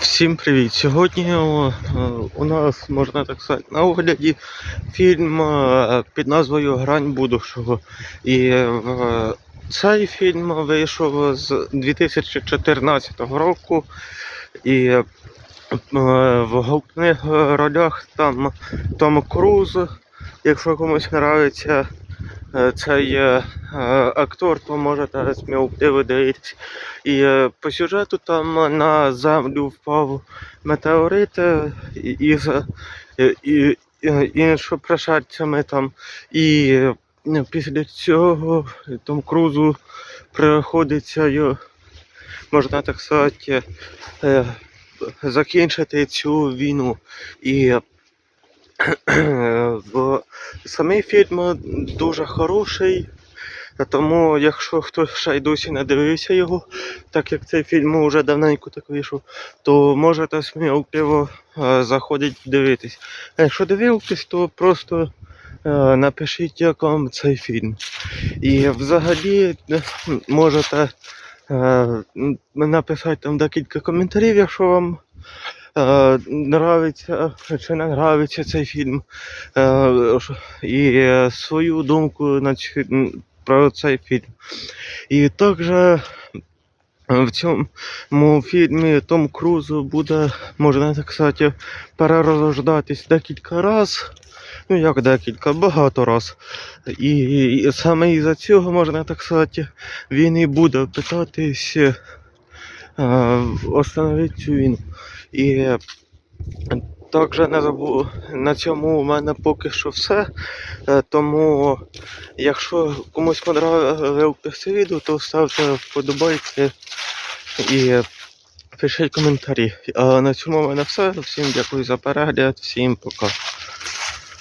Всім привіт! Сьогодні е, у нас, можна так сказати, на огляді фільм е, під назвою Грань будущого. І е, цей фільм вийшов з 2014 року. І в головних ролях там Том Круз. Якщо комусь подобається цей е, е, актор, то можете сміло дивитись. І е, по сюжету там на землю впав метеорит е, і- е, і, і, іншопришельцями там. І е, після цього Том Крузу приходиться, можна так сказати, е, закінчити цю війну. І самий фільм дуже хороший. Тому, якщо хтось ще й досі не дивився його, так як цей фільм вже давненько так вийшов, то можете сміливо е, заходити дивитись. А якщо дивитесь, то просто е, напишіть, як вам цей фільм. І взагалі е, можете написати там декілька коментарів, якщо вам е, нравиться чи не нравиться цей фільм. Е, і е, свою думку про цей фільм. І також е, в цьому фільмі Том Круз буде, можна так сказати, перерождатись декілька разів. Ну, як декілька, багато раз. І, і саме із-за цього, можна так сказати, він і буде питатись е, остановити цю війну. І також не забув, на цьому у мене поки що все. Е, Тому, якщо комусь подобається відео, то ставте вподобайки і пишіть коментарі. А на цьому у мене все. Всім дякую за перегляд, всім пока.